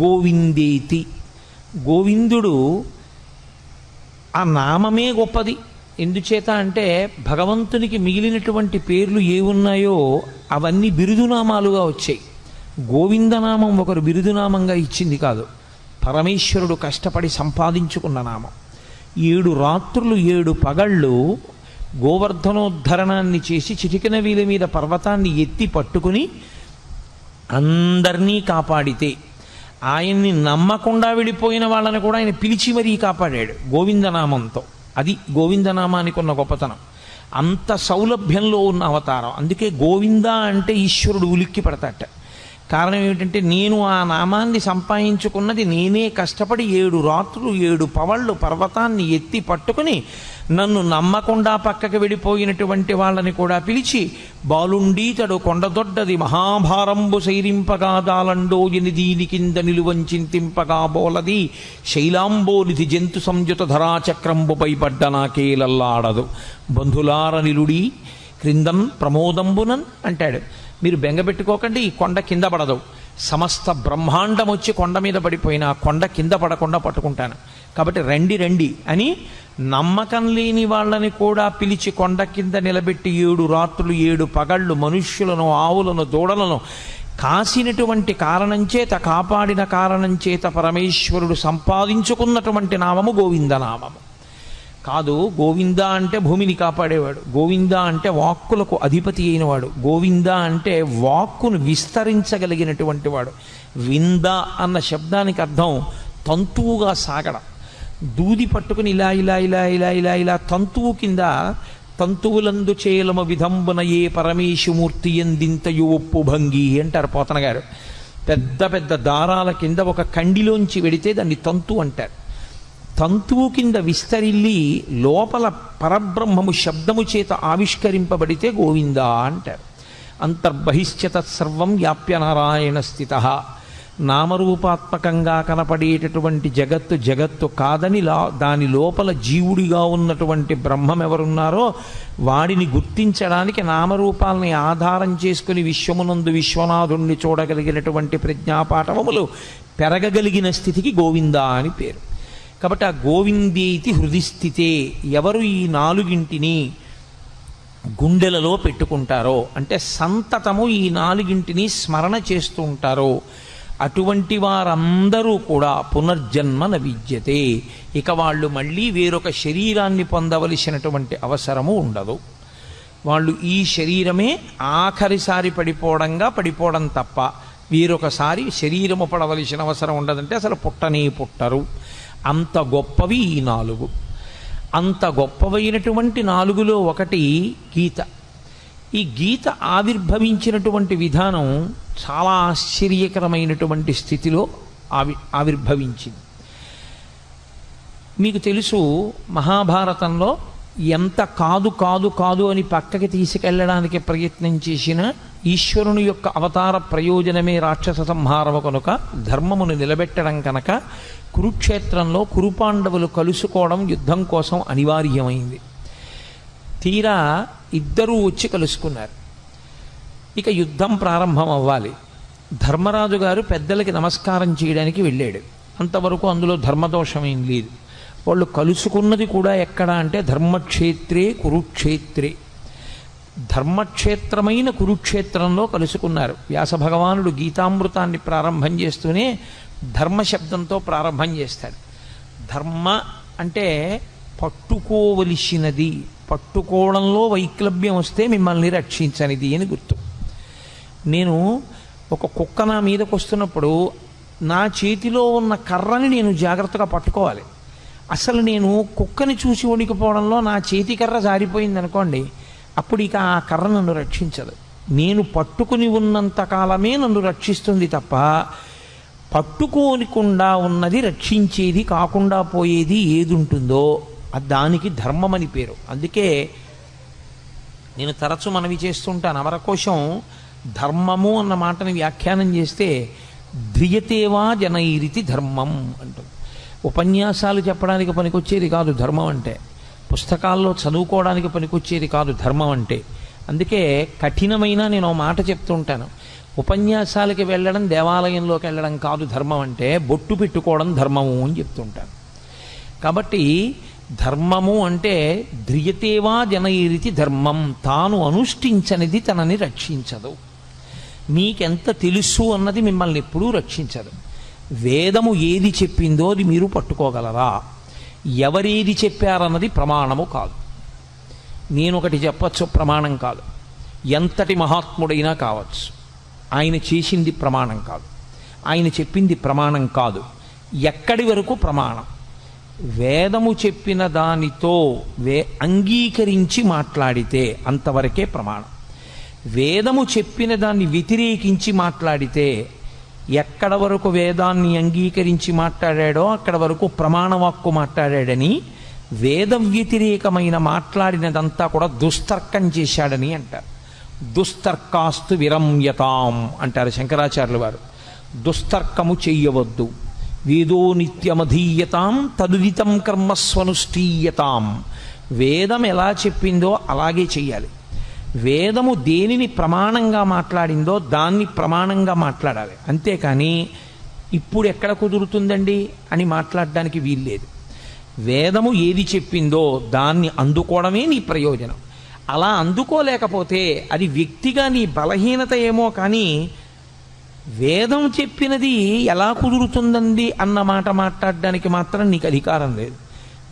గోవిందేతి. గోవిందుడు ఆ నామమే గొప్పది. ఎందుచేత అంటే భగవంతునికి మిగిలినటువంటి పేర్లు ఏ ఉన్నాయో అవన్నీ బిరుదునామాలుగా వచ్చాయి. గోవిందనామం ఒకరు బిరుదునామంగా ఇచ్చింది కాదు. పరమేశ్వరుడు కష్టపడి సంపాదించుకున్న నామం. ఏడు రాత్రులు ఏడు పగళ్ళు గోవర్ధనోద్ధరణాన్ని చేసి చిటికిన వీల మీద పర్వతాన్ని ఎత్తి పట్టుకుని అందరినీ కాపాడితే ఆయన్ని నమ్మకుండా వెళ్ళిపోయిన వాళ్ళని కూడా ఆయన పిలిచి మరీ కాపాడాడు గోవిందనామంతో. అది గోవిందనామానికి ఉన్న గొప్పతనం. అంత సౌలభ్యంలో ఉన్న అవతారం. అందుకే గోవింద అంటే ఈశ్వరుడు ఉలిక్కి పడతాట కారణం ఏమిటంటే నేను ఆ నామాన్ని సంపాదించుకున్నది నేనే కష్టపడి ఏడు రాత్రులు ఏడు పవళ్ళు పర్వతాన్ని ఎత్తి పట్టుకుని నన్ను నమ్మకుండా పక్కకి వెళ్ళిపోయినటువంటి వాళ్ళని కూడా పిలిచి బాలుండీతడు కొండదొడ్డది మహాభారంబు శైరింపగా దాలండోయని దీని కింద నిలువంచింతింపగా బోలది. శైలాంబోనిధి జంతు సంయుత ధరాచక్రంబుపై పడ్డ నాకేలల్లాడదు. బంధులార నిలుడి క్రిందం ప్రమోదంబునన్ అంటాడు. మీరు బెంగబెట్టుకోకండి ఈ కొండ కింద పడదు. సమస్త బ్రహ్మాండం వచ్చి కొండ మీద పడిపోయినా కొండ కింద పడకుండా పట్టుకుంటాను. కాబట్టి రండి రండి అని నమ్మకం లేని వాళ్ళని కూడా పిలిచి కొండ కింద నిలబెట్టి ఏడు రాత్రులు ఏడు పగళ్ళు మనుష్యులను ఆవులను దూడలను కాసినటువంటి కారణం చేత కాపాడిన కారణం చేత పరమేశ్వరుడు సంపాదించుకున్నటువంటి నామము గోవిందనామము. కాదు గోవింద అంటే భూమిని కాపాడేవాడు. గోవింద అంటే వాక్కులకు అధిపతి అయినవాడు. గోవింద అంటే వాక్కును విస్తరించగలిగినటువంటి వాడు. వింద అన్న శబ్దానికి అర్థం తంతువుగా సాగడం. దూది పట్టుకుని ఇలా ఇలా ఇలా ఇలా ఇలా ఇలా తంతువు కింద తంతువులందు చేలమ విధంబన ఏ పరమేశుమూర్తి ఎందింతయు ఒప్పు భంగి అంటారు పోతన గారు పెద్ద పెద్ద దారాల కింద ఒక కండిలోంచి వెడితే దాన్ని తంతు అంటారు. తంతువు కింద విస్తరిల్లి లోపల పరబ్రహ్మము శబ్దము చేత ఆవిష్కరింపబడితే గోవింద అంటారు. అంతర్బహిష్య సర్వం వ్యాప్య నారాయణ స్థిత. నామరూపాత్మకంగా కనపడేటటువంటి జగత్తు జగత్తు కాదని లా దాని లోపల జీవుడిగా ఉన్నటువంటి బ్రహ్మం ఎవరున్నారో వాడిని గుర్తించడానికి నామరూపాలని ఆధారం చేసుకుని విశ్వమునందు విశ్వనాథుణ్ణి చూడగలిగినటువంటి ప్రజ్ఞాపాఠవములు పెరగగలిగిన స్థితికి గోవింద అని పేరు. కాబట్టి ఆ గోవిందేతి హృదిస్థితే. ఎవరు ఈ నాలుగింటిని గుండెలలో పెట్టుకుంటారో అంటే సంతతము ఈ నాలుగింటిని స్మరణ చేస్తూ ఉంటారో అటువంటి వారందరూ కూడా పునర్జన్మ నవిద్యతే. ఇక వాళ్ళు మళ్ళీ వేరొక శరీరాన్ని పొందవలసినటువంటి అవసరము ఉండదు. వాళ్ళు ఈ శరీరమే ఆఖరిసారి పడిపోవడంగా పడిపోవడం తప్ప వీరొకసారి శరీరము పడవలసిన అవసరం ఉండదంటే అసలు పుట్టనే పుట్టరు. అంత గొప్పవి ఈ నాలుగు. అంత గొప్పవైనటువంటి నాలుగులో ఒకటి గీత. ఈ గీత ఆవిర్భవించినటువంటి విధానం చాలా ఆశ్చర్యకరమైనటువంటి స్థితిలో ఆవి ఆవిర్భవించింది. మీకు తెలుసు మహాభారతంలో ఎంత కాదు కాదు కాదు అని పక్కకి తీసుకెళ్ళడానికి ప్రయత్నం చేసిన ఈశ్వరుని యొక్క అవతార ప్రయోజనమే రాక్షస సంహారము కనుక ధర్మమును నిలబెట్టడం కనుక కురుక్షేత్రంలో కురుపాండవులు కలుసుకోవడం యుద్ధం కోసం అనివార్యమైంది. తీరా ఇద్దరూ వచ్చి కలుసుకున్నారు. ఇక యుద్ధం ప్రారంభం అవ్వాలి ధర్మరాజు గారు పెద్దలకి నమస్కారం చేయడానికి వెళ్ళాడు. అంతవరకు అందులో ధర్మదోషం ఏం లేదు. వాళ్ళు కలుసుకున్నది కూడా ఎక్కడ అంటే ధర్మక్షేత్రే కురుక్షేత్రే. ధర్మక్షేత్రమైన కురుక్షేత్రంలో కలుసుకున్నారు. వ్యాస భగవానుడు గీతామృతాన్ని ప్రారంభం చేస్తూనే ధర్మ శబ్దంతో ప్రారంభం చేస్తాడు. ధర్మ అంటే పట్టుకోవలసినది పట్టుకోవడంలో వైక్లభ్యం వస్తే మిమ్మల్ని రక్షించనిది అని గుర్తు. నేను ఒక కుక్క నా మీదకు వస్తున్నప్పుడు నా చేతిలో ఉన్న కర్రని నేను జాగ్రత్తగా పట్టుకోవాలి. అసలు నేను కుక్కని చూసి వణికిపోవడంలో నా చేతి కర్ర జారిపోయింది అనుకోండి అప్పుడు ఇక ఆ కర్ర నన్ను రక్షించదు. నేను పట్టుకుని ఉన్నంత కాలమే నన్ను రక్షిస్తుంది తప్ప పట్టుకోనికుండా ఉన్నది రక్షించేది కాకుండా పోయేది ఏది ఉంటుందో అది దానికి ధర్మం అని పేరు. అందుకే నేను తరచు మనవి చేస్తుంటాను. అమరకోశం ధర్మము అన్న మాటని వ్యాఖ్యానం చేస్తే ధ్రియతేవా జనైరితి ధర్మం అంటుంది. ఉపన్యాసాలు చెప్పడానికి పనికొచ్చేది కాదు ధర్మం అంటే. పుస్తకాల్లో చదువుకోవడానికి పనికొచ్చేది కాదు ధర్మం అంటే. అందుకే కఠినమైన నేను ఓ మాట చెప్తుంటాను ఉపన్యాసాలకి వెళ్ళడం దేవాలయంలోకి వెళ్ళడం కాదు ధర్మం అంటే బొట్టు పెట్టుకోవడం ధర్మము అని చెప్తుంటాను కాబట్టి ధర్మము అంటే ధ్రియతేవా జనయిరితి ధర్మం తాను అనుష్ఠించనిది తనని రక్షించదు. మీకెంత తెలుసు అన్నది మిమ్మల్ని ఎప్పుడూ రక్షించదు. వేదము ఏది చెప్పిందో అది మీరు పట్టుకోగలరా? ఎవరేది చెప్పారన్నది ప్రమాణము కాదు. నేను ఒకటి చెప్పచ్చు ప్రమాణం కాదు. ఎంతటి మహాత్ముడైనా కావచ్చు. ఆయన చేసింది ప్రమాణం కాదు. ఆయన చెప్పింది ప్రమాణం కాదు. ఎక్కడి వరకు ప్రమాణం? వేదము చెప్పిన దానితో వే అంగీకరించి మాట్లాడితే అంతవరకే ప్రమాణం. వేదము చెప్పిన దాన్ని వ్యతిరేకించి మాట్లాడితే ఎక్కడ వరకు వేదాన్ని అంగీకరించి మాట్లాడాడో అక్కడ వరకు ప్రమాణవాక్కు మాట్లాడాడని వేద వ్యతిరేకమైన మాట్లాడినదంతా కూడా దుస్తర్కం చేశాడని అంటారు. దుస్తర్కాస్తు విరమ్యతాం అంటారు శంకరాచార్యుల వారు. దుస్తర్కము చెయ్యవద్దు. వేదో నిత్యమధీయతాం తదుదితం కర్మస్వనుష్ఠీయతాం. వేదం ఎలా చెప్పిందో అలాగే చెయ్యాలి. వేదము దేనిని ప్రమాణంగా మాట్లాడిందో దాన్ని ప్రమాణంగా మాట్లాడాలి. అంతేకాని ఇప్పుడు ఎక్కడ కుదురుతుందండి అని మాట్లాడడానికి వీల్లేదు. వేదము ఏది చెప్పిందో దాన్ని అందుకోవడమే నీ ప్రయోజనం. అలా అందుకోలేకపోతే అది వ్యక్తిగా నీ బలహీనత ఏమో కానీ వేదం చెప్పినది ఎలా కుదురుతుందండి అన్న మాట మాట్లాడడానికి మాత్రం నీకు అధికారం లేదు.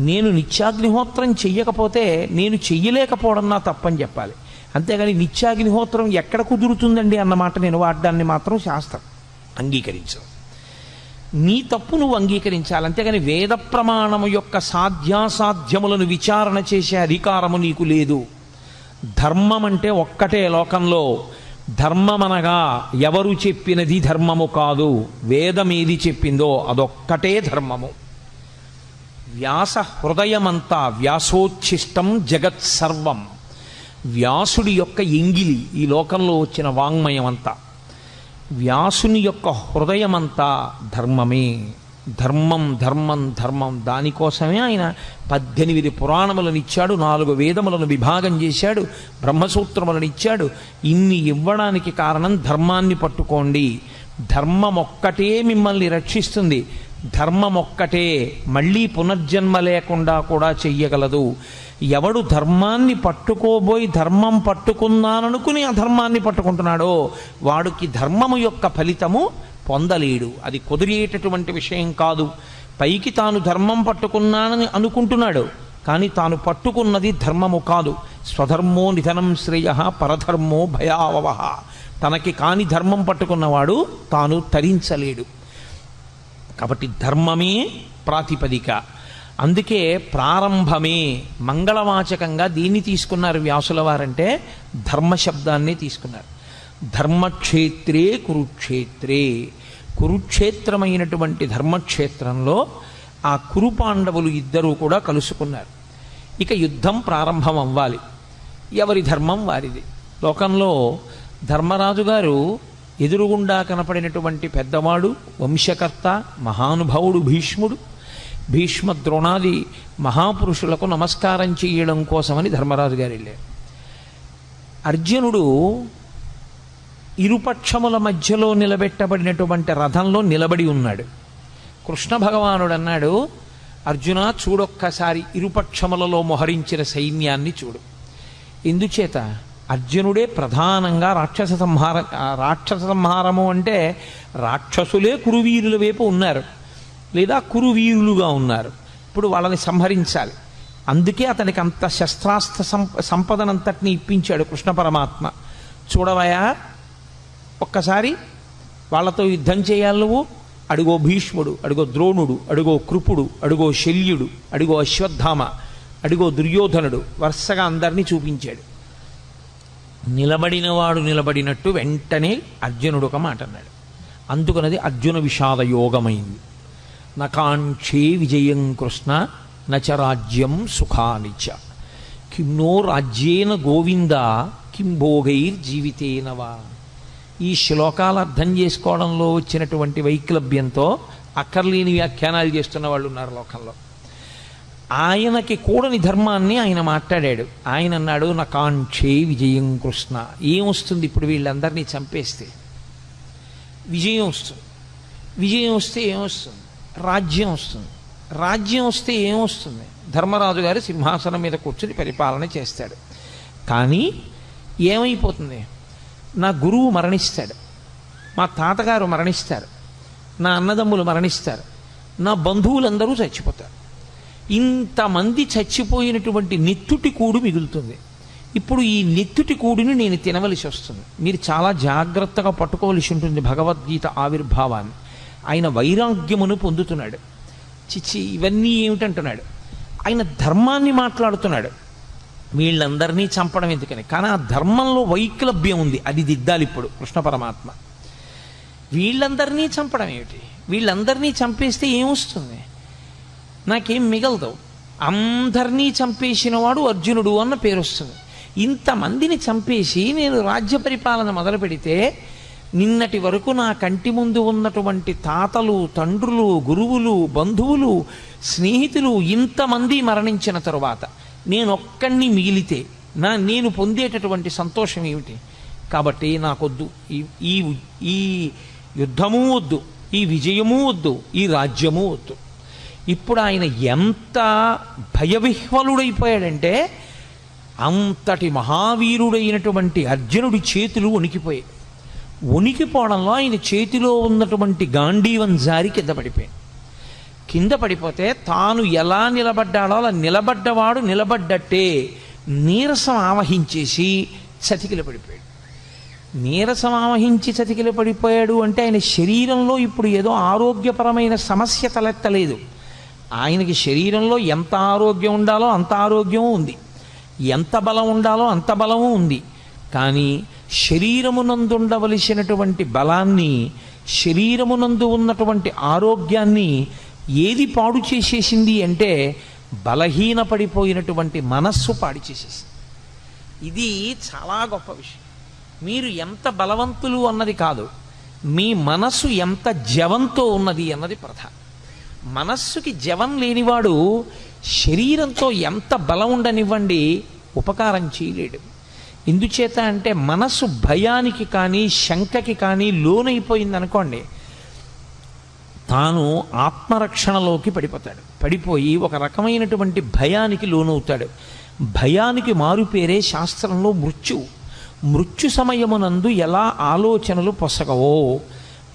నేను నిత్యాగ్నిహోత్రం చెయ్యకపోతే నేను చెయ్యలేకపోవడం నా తప్పని చెప్పాలి. అంతేగాని నిత్యాగ్నిహోత్రం ఎక్కడ కుదురుతుందండి అన్నమాట నేను వాడడాన్ని మాత్రం శాస్త్రం. అంగీకరించదు నీ తప్పు నువ్వు అంగీకరించాలి. అంతేగాని వేద ప్రమాణము యొక్క సాధ్యాసాధ్యములను విచారణ చేసే అధికారము నీకు లేదు. ధర్మం అంటే ఒక్కటే లోకంలో. ధర్మమనగా ఎవరు చెప్పినది ధర్మము కాదు. వేదం ఏది చెప్పిందో అదొక్కటే ధర్మము. వ్యాస హృదయమంతా వ్యాసోచ్ఛిష్టం జగత్ సర్వం వ్యాసుడి యొక్క ఎంగిలి ఈ లోకంలో వచ్చిన వాంగ్మయం అంతా వ్యాసుని యొక్క హృదయమంతా ధర్మమే. ధర్మం ధర్మం ధర్మం. దానికోసమే ఆయన పద్దెనిమిది పురాణములను ఇచ్చాడు నాలుగు వేదములను విభాగం చేశాడు బ్రహ్మసూత్రములను ఇచ్చాడు. ఇన్ని ఇవ్వడానికి కారణం ధర్మాన్ని పట్టుకోండి. ధర్మం ఒక్కటే మిమ్మల్ని రక్షిస్తుంది. ధర్మం ఒక్కటే మళ్ళీ పునర్జన్మ లేకుండా కూడా చెయ్యగలదు. ఎవడు ధర్మాన్ని పట్టుకోబోయి ధర్మం పట్టుకున్నాననుకుని అధర్మాన్ని పట్టుకుంటున్నాడో వాడికి ధర్మము యొక్క ఫలితము పొందలేడు. అది కుదిరేటటువంటి విషయం కాదు. పైకి తాను ధర్మం పట్టుకున్నానని అనుకుంటున్నాడు కానీ తాను పట్టుకున్నది ధర్మము కాదు. స్వధర్మో నిధనం శ్రేయ పరధర్మో భయావహ. తనకి కాని ధర్మం పట్టుకున్నవాడు తాను తరించలేడు. కాబట్టి ధర్మమే ప్రాతిపదిక. అందుకే ప్రారంభమే మంగళవాచకంగా దీన్ని తీసుకున్నారు వ్యాసుల వారంటే ధర్మశబ్దాన్ని తీసుకున్నారు. ధర్మక్షేత్రే కురుక్షేత్రే. కురుక్షేత్రమైనటువంటి ధర్మక్షేత్రంలో ఆ కురు పాండవులు ఇద్దరూ కూడా కలుసుకున్నారు. ఇక యుద్ధం ప్రారంభం అవ్వాలి ఎవరి ధర్మం వారిది. లోకంలో ధర్మరాజు గారు ఎదురుగుండా కనపడినటువంటి పెద్దవాడు వంశకర్త మహానుభావుడు భీష్ముడు భీష్మ ద్రోణాది మహాపురుషులకు నమస్కారం చేయడం కోసమని ధర్మరాజు గారు వెళ్ళారు. అర్జునుడు ఇరుపక్షముల మధ్యలో నిలబెట్టబడినటువంటి రథంలో నిలబడి ఉన్నాడు. కృష్ణ భగవానుడు అన్నాడు అర్జున చూడొక్కసారి ఇరుపక్షములలో మొహరించిన సైన్యాన్ని చూడు. ఎందుచేత? అర్జునుడే ప్రధానంగా రాక్షస సంహార రాక్షస సంహారము అంటే రాక్షసులే కురువీరుల వైపు ఉన్నారు. లేదా కురువీరులుగా ఉన్నారు. ఇప్పుడు వాళ్ళని సంహరించాలి. అందుకే అతనికి అంత శస్త్రాస్త్ర సంప సంపదనంతటిని ఇప్పించాడు కృష్ణ పరమాత్మ. చూడవయా ఒక్కసారి వాళ్ళతో యుద్ధం చేయాలి నువ్వు? అడుగో భీష్ముడు అడుగో ద్రోణుడు అడుగో కృపుడు అడుగో శల్యుడు అడుగో అశ్వత్థామ అడుగో దుర్యోధనుడు వరుసగా అందరినీ చూపించాడు. నిలబడినవాడు నిలబడినట్టు వెంటనే అర్జునుడు ఒక మాట అన్నాడు. అందుకనది అర్జున విషాద యోగమైంది. నకాంక్షే విజయం కృష్ణ నచ రాజ్యం సుఖానిచ కిమ్నో రాజ్యేన గోవింద కిం ఈ శ్లోకాలు అర్థం చేసుకోవడంలో వచ్చినటువంటి వైక్లభ్యంతో అక్కర్లేని వ్యాఖ్యానాలు చేస్తున్న వాళ్ళు ఉన్నారు లోకంలో. ఆయనకి కూడని ధర్మాన్ని ఆయన మాట్లాడాడు. ఆయన అన్నాడు నకాంక్షే విజయం కృష్ణ. ఏమొస్తుంది ఇప్పుడు వీళ్ళందరినీ చంపేస్తే? విజయం వస్తుంది. విజయం వస్తే ఏమొస్తుంది రాజ్యం వస్తుంది. రాజ్యం వస్తే ఏమొస్తుంది ధర్మరాజు గారు సింహాసనం మీద కూర్చుని పరిపాలన చేస్తాడు. కానీ ఏమైపోతుంది? నా గురువు మరణిస్తాడు. మా తాతగారు మరణిస్తారు. నా అన్నదమ్ములు మరణిస్తారు. నా బంధువులందరూ చచ్చిపోతారు. ఇంతమంది చచ్చిపోయినటువంటి నెత్తుటి కూడు మిగులుతుంది. ఇప్పుడు ఈ నెత్తుటి కూడిని నేను తినవలసి వస్తుంది. మీరు చాలా జాగ్రత్తగా పట్టుకోవలసి ఉంటుంది భగవద్గీత ఆవిర్భావాన్ని. ఆయన వైరాగ్యమును పొందుతున్నాడు. చిచ్చి ఇవన్నీ ఏమిటంటున్నాడు? ఆయన ధర్మాన్ని మాట్లాడుతున్నాడు. వీళ్ళందరినీ చంపడం ఎందుకని? కానీ ఆ ధర్మంలో వైక్లభ్యం ఉంది. అది దిద్దాలి ఇప్పుడు కృష్ణ పరమాత్మ. వీళ్ళందరినీ చంపడం ఏమిటి? వీళ్ళందరినీ చంపేస్తే ఏమొస్తుంది? నాకేం మిగలదు. అందరినీ చంపేసిన వాడు అర్జునుడు అన్న పేరు వస్తుంది ఇంతమందిని చంపేసి నేను రాజ్య పరిపాలన మొదలు పెడితే నిన్నటి వరకు నా కంటి ముందు ఉన్నటువంటి తాతలు తండ్రులు గురువులు బంధువులు స్నేహితులు ఇంతమంది మరణించిన తరువాత నేను ఒక్కడిని మిగిలితే నా నేను పొందేటటువంటి సంతోషం ఏమిటి? కాబట్టి నాకొద్దు. ఈ ఈ ఈ యుద్ధము వద్దు ఈ విజయము వద్దు ఈ రాజ్యము వద్దు. ఇప్పుడు ఆయన ఎంత భయవిహ్వలుడైపోయాడంటే అంతటి మహావీరుడైనటువంటి అర్జునుడి చేతులు వణికిపోయాయి. వణికిపోవడంలో ఆయన చేతిలో ఉన్నటువంటి గాంధీవం జారి కింద పడిపోయింది. కింద పడిపోతే తాను ఎలా నిలబడ్డాడో అలా నిలబడ్డవాడు నిలబడ్డట్టే నీరసం ఆవహించేసి చతికిల పడిపోయాడు. నీరసం ఆవహించి చతికిల పడిపోయాడు అంటే ఆయన శరీరంలో ఇప్పుడు ఏదో ఆరోగ్యపరమైన సమస్య తలెత్తలేదు. ఆయనకి శరీరంలో ఎంత ఆరోగ్యం ఉండాలో అంత ఆరోగ్యం ఉంది. ఎంత బలం ఉండాలో అంత బలము ఉంది. కానీ శరీరమునందుండవలసినటువంటి బలాన్ని శరీరమునందు ఉన్నటువంటి ఆరోగ్యాన్ని ఏది పాడు చేసేసింది అంటే బలహీనపడిపోయినటువంటి మనస్సు పాడు చేసేసింది. ఇది చాలా గొప్ప విషయం. మీరు ఎంత బలవంతులు అన్నది కాదు మీ మనస్సు ఎంత జవంతో ఉన్నది అన్నది ప్రధానం. మనస్సుకి జవం లేనివాడు శరీరంతో ఎంత బలం ఉండనివ్వండి ఉపకారం చేయలేడు. ఎందుచేత అంటే మనసు భయానికి కానీ శంకకి కానీ లోనైపోయింది అనుకోండి తాను ఆత్మరక్షణలోకి పడిపోతాడు. పడిపోయి ఒక రకమైనటువంటి భయానికి లోనవుతాడు. భయానికి మారుపేరే శాస్త్రంలో మృత్యు. మృత్యు సమయమునందు ఎలా ఆలోచనలు పొసగవో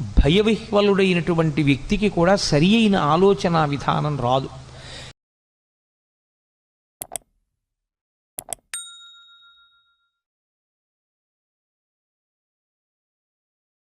భయవిహ్వలుడైనటువంటి వ్యక్తికి కూడా సరి అయిన ఆలోచన విధానం రాదు.